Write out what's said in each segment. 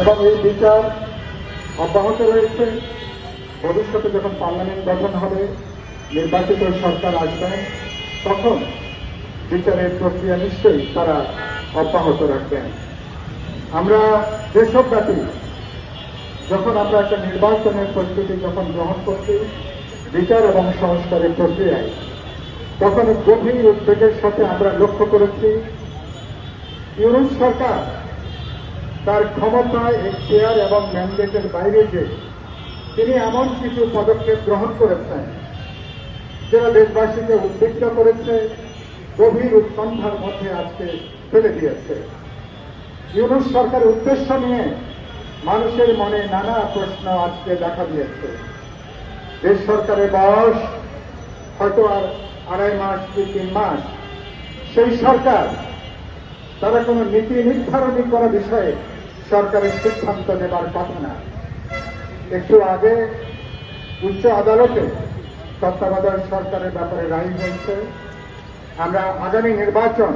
এবং এই বিচার অব্যাহত রয়েছে। ভবিষ্যতে যখন পার্লামেন্ট গঠন হবে, নির্বাচিত সরকার আসবেন তখন বিচারের প্রক্রিয়া নিশ্চয়ই তারা অব্যাহত রাখবেন। আমরা দেশব্যাপী যখন আমরা একটা নির্বাচনের প্রস্তুতি যখন গ্রহণ করছি, বিচার এবং সংস্কারের প্রক্রিয়ায়, তখন গভীর উদ্বেগের সাথে আমরা লক্ষ্য করেছি ইউরোপ সরকার তার ক্ষমতা এখতিয়ার এবং ম্যান্ডেটের বাইরে যে তিনি এমন কিছু পদক্ষেপ গ্রহণ করেছেন, যেটা দেশবাসীকে উদ্বিগ্ন করেছে, গভীর উৎকণ্ঠার মধ্যে আজকে ফেলে দিয়েছে। ইউনুস সরকারের উদ্দেশ্য নিয়ে মানুষের মনে নানা প্রশ্ন আজকে দেখা দিয়েছে। দেশ সরকারের বয়স হয়তো আর আড়াই মাস কি তিন মাস। সেই সরকার তারা কোনো নীতি নির্ধারণী করা বিষয়ে সরকারের সিদ্ধান্ত নেবার কথা না। একটু আগে উচ্চ আদালতে তত্ত্বাবধায়ক সরকারের ব্যাপারে রায় হয়েছে। আমরা আগামী নির্বাচন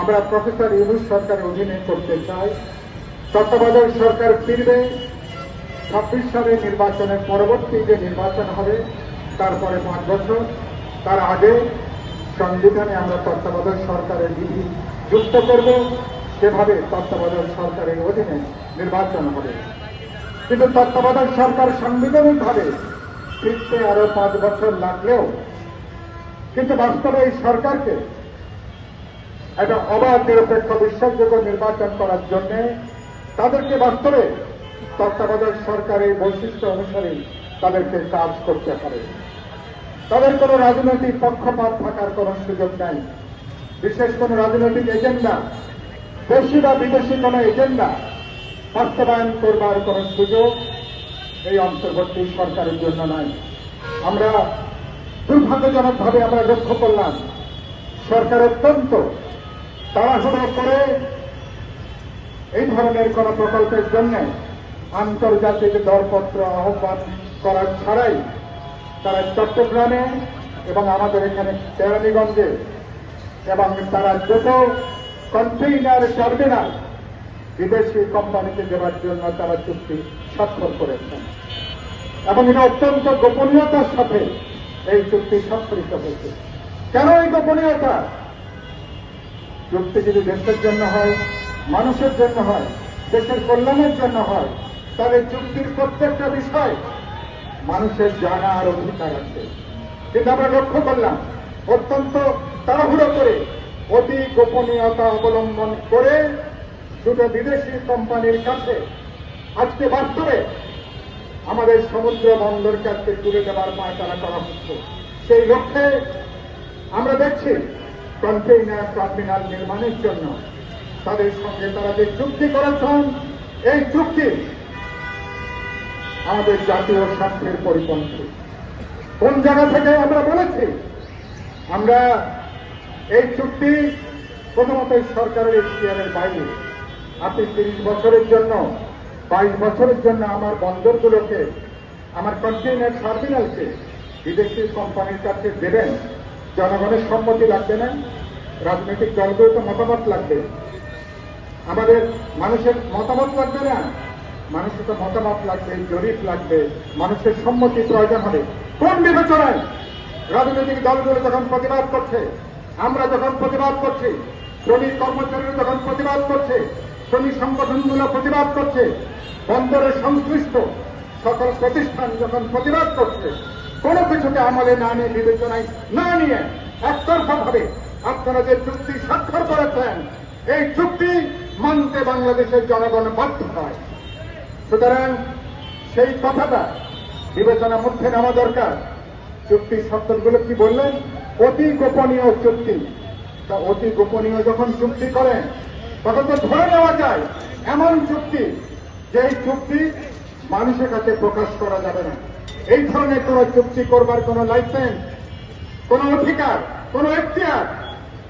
আমরা প্রফেসর ইউনুস সরকারের অধীনে করতে চাই। তত্ত্বাবধায়ক সরকার ফিরবে, ছাব্বিশ সালে নির্বাচনের পরবর্তী যে নির্বাচন হবে, তারপরে পাঁচ বছর। তার আগে সংবিধানে আমরা তত্ত্বাবধায়ক সরকারের বিধি যুক্ত করব, সেভাবে তত্ত্বাবধায়ক সরকারের অধীনে নির্বাচন হবে। কিন্তু তত্ত্বাবধায়ক সরকার সাংবিধানিকভাবে ফিরতে আরও পাঁচ বছর লাগলেও, কিন্তু বাস্তবে এই সরকারকে একটা অবাধ, নিরপেক্ষ, বিশ্বাসযোগ্য নির্বাচন করার জন্য তাদেরকে বাস্তবে তত্ত্বাবধায়ক সরকারের বৈশিষ্ট্য অনুসারে তাদেরকে কাজ করতে হবে। তাদের কোনো রাজনৈতিক পক্ষপাত থাকার কোনো সুযোগ নাই। বিশেষ কোনো রাজনৈতিক এজেন্ডা, দেশি বা বিদেশি কোনো এজেন্ডা বাস্তবায়ন করবার কোনো সুযোগ এই অন্তর্বর্তী সরকারের জন্য নাই। আমরা দুর্ভাগ্যজনকভাবে আমরা লক্ষ্য করলাম, সরকার অত্যন্ত তাড়াহুড়ো করে এই ধরনের কোন প্রকল্পের জন্য আন্তর্জাতিক দরপত্র আহ্বান করার ছাড়াই তারা চট্টগ্রামে এবং আমাদের এখানে কেরানীগঞ্জে এবং তারা যত কন্টেইনার টার্মিনাল বিদেশি কোম্পানিকে দেওয়ার জন্য তারা চুক্তি স্বাক্ষর করেছেন। এবং এটা অত্যন্ত গোপনীয়তার সাথে এই চুক্তি স্বাক্ষরিত হয়েছে। কেন এই গোপনীয়তা? চুক্তি যদি দেশের জন্য হয়, মানুষের জন্য হয়, দেশের কল্যাণের জন্য হয়, তাহলে চুক্তির প্রত্যেকটা বিষয় মানুষের জানার অধিকার আছে। কিন্তু আমরা লক্ষ্য করলাম। অত্যন্ত তাড়াহুড়ো করে, অতি গোপনীয়তা অবলম্বন করে দুটো বিদেশি কোম্পানির কাছে আজকে বাস্তবে আমাদের সমুদ্র বন্দর কাছে তুলে দেওয়ার পায়তারা করা হচ্ছে। সেই লক্ষ্যে আমরা দেখছি কন্টেইনার টার্মিনাল নির্মাণের জন্য তাদের সঙ্গে তারা যে চুক্তি করেছেন, এই চুক্তি আমাদের জাতীয় স্বার্থের পরিপন্থী। কোন জায়গা থেকে আমরা বলেছি? আমরা এই চুক্তি প্রথমত সরকারের এখতিয়ারের বাইরে। আপনি তিরিশ বছরের জন্য, বাইশ বছরের জন্য আমার বন্দরগুলোকে, আমার কন্টেইনার টার্মিনালকে বিদেশি কোম্পানির কাছে দেবেন, জনগণের সম্মতি লাগবে না, রাজনৈতিক দলগুলো তো মতামত লাগবে। আমাদের মানুষের মতামত লাগবে না মানুষের তো মতামত লাগবে, জরিপ লাগবে, মানুষের সম্মতি প্রয়োজন হবে। কোন বিবেচনায় রাজনৈতিক দলগুলো যখন প্রতিবাদ করছে, আমরা যখন প্রতিবাদ করছি, শ্রমিক কর্মচারীরা যখন প্রতিবাদ করছে, শ্রমিক সংগঠনগুলো প্রতিবাদ করছে বন্দরের সংশ্লিষ্ট সকল প্রতিষ্ঠান যখন প্রতিবাদ করছে, কোনো কিছুকে আমলে না নিয়ে, বিবেচনায় না নিয়ে একতরফা ভাবে আপনারা যে চুক্তি স্বাক্ষর করেছেন, এই চুক্তি মানতে বাংলাদেশের জনগণ বাধ্য হয়। সুতরাং সেই কথাটা বিবেচনার মধ্যে নেওয়া দরকার। চুক্তি শব্দগুলো কি বললেন? অতি গোপনীয় চুক্তি। তা অতি গোপনীয় যখন চুক্তি করেন, তখন তো ধরে নেওয়া যায়, এমন চুক্তি যে চুক্তি মানুষের কাছে প্রকাশ করা যাবে না। এই ধরনের কোন চুক্তি করবার কোন লাইসেন্স কোন অধিকার, কোন এখতিয়ার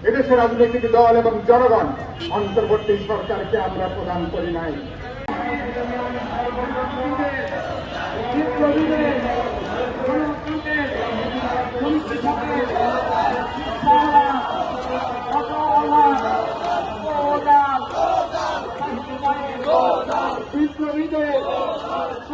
এদেশের রাজনৈতিক দল এবং জনগণ অন্তর্বর্তী সরকারকে আমরা প্রদান করি নাই।